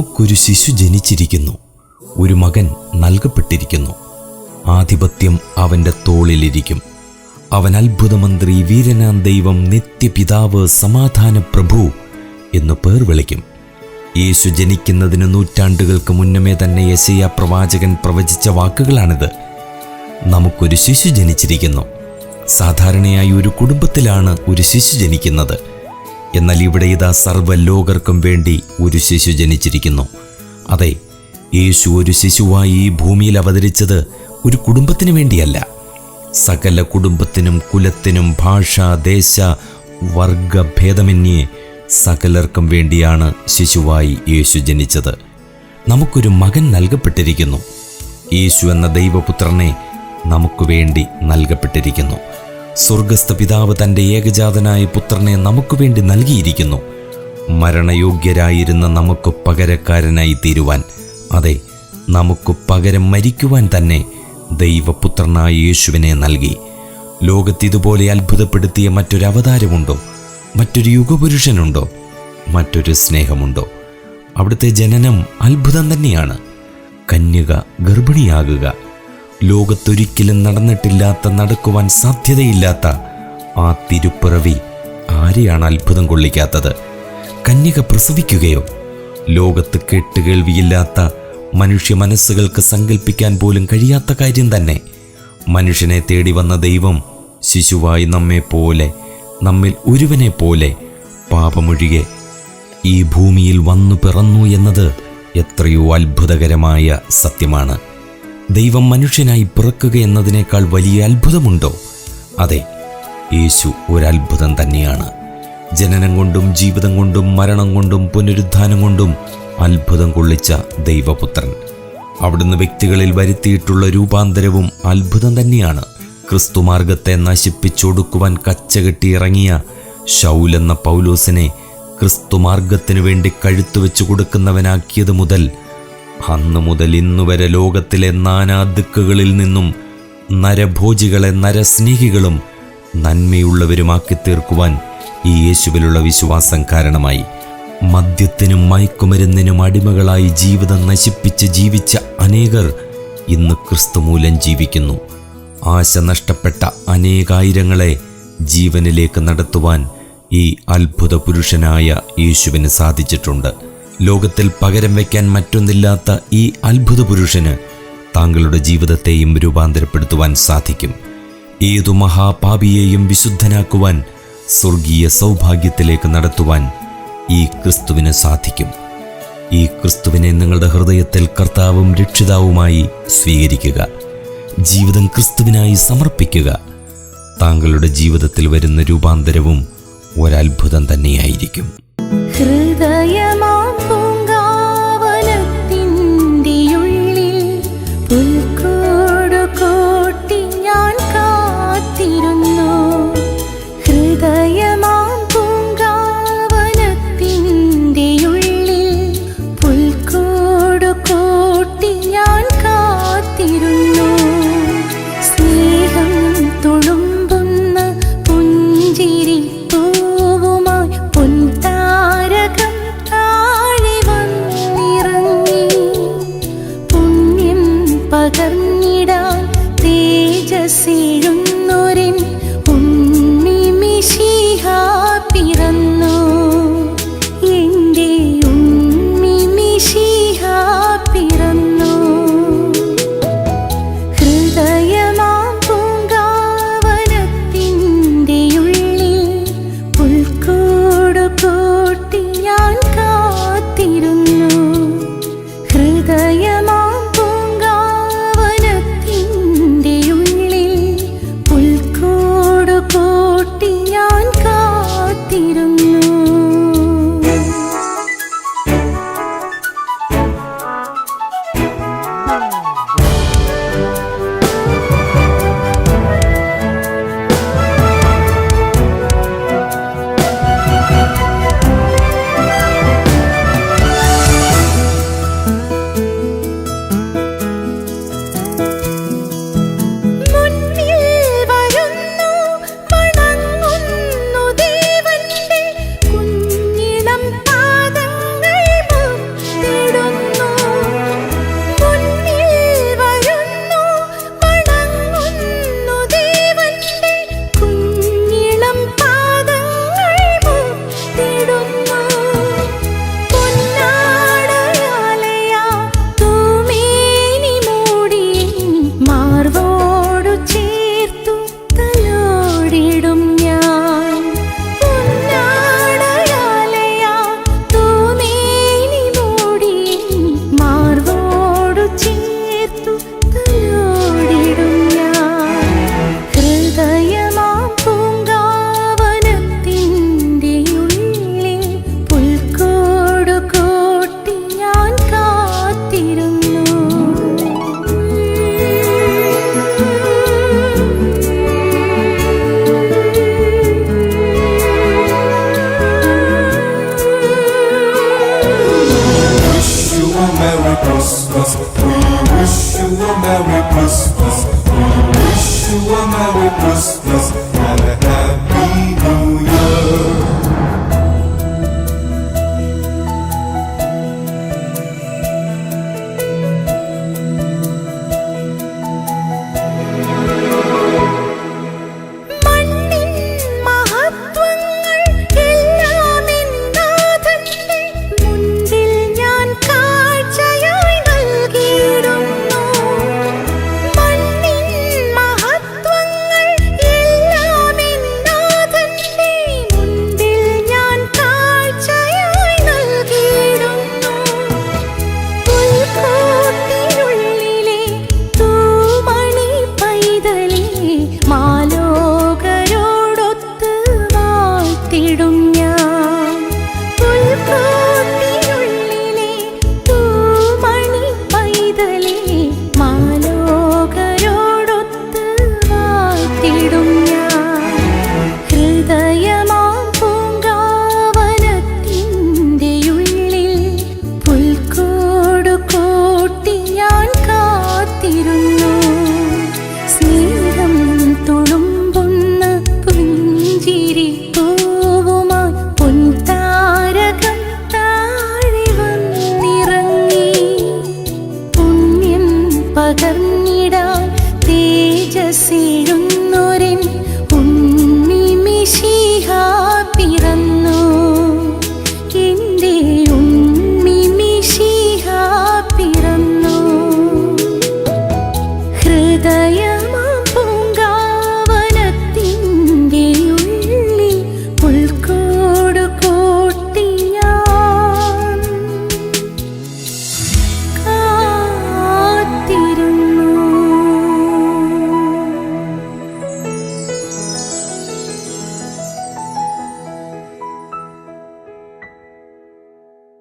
നമുക്കൊരു ശിശു ജനിച്ചിരിക്കുന്നു. ഒരു മകൻ നൽകപ്പെട്ടിരിക്കുന്നു. ആധിപത്യം അവന്റെ തോളിലിരിക്കും. അവൻ അത്ഭുതമന്ത്രി വീരനാം ദൈവം നിത്യപിതാവ് സമാധാന പ്രഭു എന്നു പേർ വിളിക്കും. യേശു ജനിക്കുന്നതിന് നൂറ്റാണ്ടുകൾക്ക് മുന്നമേ തന്നെ യശയ പ്രവാചകൻ പ്രവചിച്ച വാക്കുകളാണിത്. നമുക്കൊരു ശിശു ജനിച്ചിരിക്കുന്നു. സാധാരണയായി ഒരു കുടുംബത്തിലാണ് ഒരു ശിശു ജനിക്കുന്നത്. എന്നാൽ ഇവിടെ ഇതാ സർവലോകർക്കും വേണ്ടി ഒരു ശിശു ജനിച്ചിരിക്കുന്നു. അതെ യേശു ഒരു ശിശുവായി ഈ ഭൂമിയിൽ അവതരിച്ചത് ഒരു കുടുംബത്തിന് വേണ്ടിയല്ല. സകല കുടുംബത്തിനും കുലത്തിനും ഭാഷ ദേശ വർഗഭേദമന്യേ സകലർക്കും വേണ്ടിയാണ് ശിശുവായി യേശു ജനിച്ചത്. നമുക്കൊരു മകൻ നൽകപ്പെട്ടിരിക്കുന്നു. യേശു എന്ന ദൈവപുത്രനെ നമുക്ക് വേണ്ടി നൽകപ്പെട്ടിരിക്കുന്നു. സ്വർഗസ്ഥ പിതാവ് തന്റെ ഏകജാതനായ പുത്രനെ നമുക്ക് വേണ്ടി നൽകിയിരിക്കുന്നു. മരണയോഗ്യരായിരുന്ന നമുക്ക് പകരക്കാരനായി തീരുവാൻ അതെ നമുക്ക് പകരം മരിക്കുവാൻ തന്നെ ദൈവപുത്രനായ യേശുവിനെ നൽകി. ലോകത്തിതുപോലെ അത്ഭുതപ്പെടുത്തിയ മറ്റൊരു അവതാരമുണ്ടോ? മറ്റൊരു യുഗപുരുഷനുണ്ടോ? മറ്റൊരു സ്നേഹമുണ്ടോ? അവിടുത്തെ ജനനം അത്ഭുതം തന്നെയാണ്. കന്യക ഗർഭിണിയാകുക ലോകത്തൊരിക്കലും നടന്നിട്ടില്ലാത്ത നടക്കുവാൻ സാധ്യതയില്ലാത്ത ആ തിരുപ്പിറവി ആരെയാണ് അത്ഭുതം കൊള്ളിക്കാത്തത്? കന്യക പ്രസവിക്കുകയോ? ലോകത്ത് കേട്ടുകേൾവിയില്ലാത്ത മനുഷ്യ മനസ്സുകൾക്ക് സങ്കല്പിക്കാൻ പോലും കഴിയാത്ത കാര്യം തന്നെ. മനുഷ്യനെ തേടി വന്ന ദൈവം ശിശുവായി നമ്മെ പോലെ നമ്മിൽ ഒരുവനെ പോലെ പാപമൊഴികെ ഈ ഭൂമിയിൽ വന്നു പിറന്നു എന്നത് എത്രയോ അത്ഭുതകരമായ സത്യമാണ്. ദൈവം മനുഷ്യനായി പിറക്കുക എന്നതിനേക്കാൾ വലിയ അത്ഭുതമുണ്ടോ? അതെ യേശു ഒരത്ഭുതം തന്നെയാണ്. ജനനം കൊണ്ടും ജീവിതം കൊണ്ടും മരണം കൊണ്ടും പുനരുദ്ധാനം കൊണ്ടും അത്ഭുതം കൊള്ളിച്ച ദൈവപുത്രൻ. അവിടുന്ന് വ്യക്തികളിൽ വരുത്തിയിട്ടുള്ള രൂപാന്തരവും അത്ഭുതം തന്നെയാണ്. ക്രിസ്തുമാർഗത്തെ നശിപ്പിച്ചൊടുക്കുവാൻ കച്ചകെട്ടി ഇറങ്ങിയ എന്ന പൗലോസിനെ ക്രിസ്തുമാർഗത്തിനു വേണ്ടി കഴുത്തുവെച്ച് കൊടുക്കുന്നവനാക്കിയത് മുതൽ അന്ന് മുതൽ ഇന്നുവരെ ലോകത്തിലെ നാനാ ദിക്കുകളിൽ നിന്നും നരഭോജികളെ നരസ്നേഹികളും നന്മയുള്ളവരുമാക്കി തീർക്കുവാൻ ഈ യേശുവിലുള്ള വിശ്വാസം കാരണമായി. മദ്യത്തിനും മയക്കുമരുന്നിനും അടിമകളായി ജീവിതം നശിപ്പിച്ച് ജീവിച്ച അനേകർ ഇന്ന് ക്രിസ്തുമൂലം ജീവിക്കുന്നു. ആശ നഷ്ടപ്പെട്ട അനേകായിരങ്ങളെ ജീവനിലേക്ക് നടത്തുവാൻ ഈ അത്ഭുത പുരുഷനായ യേശുവിന് സാധിച്ചിട്ടുണ്ട്. ലോകത്തിൽ പകരം വയ്ക്കാൻ മറ്റൊന്നില്ലാത്ത ഈ അത്ഭുത പുരുഷന് താങ്കളുടെ ജീവിതത്തെയും രൂപാന്തരപ്പെടുത്തുവാൻ സാധിക്കും. ഏതു മഹാപാപിയെയും വിശുദ്ധനാക്കുവാൻ സ്വർഗീയ സൗഭാഗ്യത്തിലേക്ക് നടത്തുവാൻ ഈ ക്രിസ്തുവിന് സാധിക്കും. ഈ ക്രിസ്തുവിനെ നിങ്ങളുടെ ഹൃദയത്തിൽ കർത്താവും രക്ഷിതാവുമായി സ്വീകരിക്കുക. ജീവിതം ക്രിസ്തുവിനായി സമർപ്പിക്കുക. താങ്കളുടെ ജീവിതത്തിൽ വരുന്ന രൂപാന്തരവും ഒരത്ഭുതം തന്നെയായിരിക്കും. ഹൃദയം ഉണ്ടായിരുന്നു സ്നേഹം തുളുമ്പുന്ന പുഞ്ചിരി പൂവുമായി പൊൻതാരകം താഴെ വന്നിറങ്ങി. പുണ്യം പകർന്നിടാൻ തേജസ്സിഴും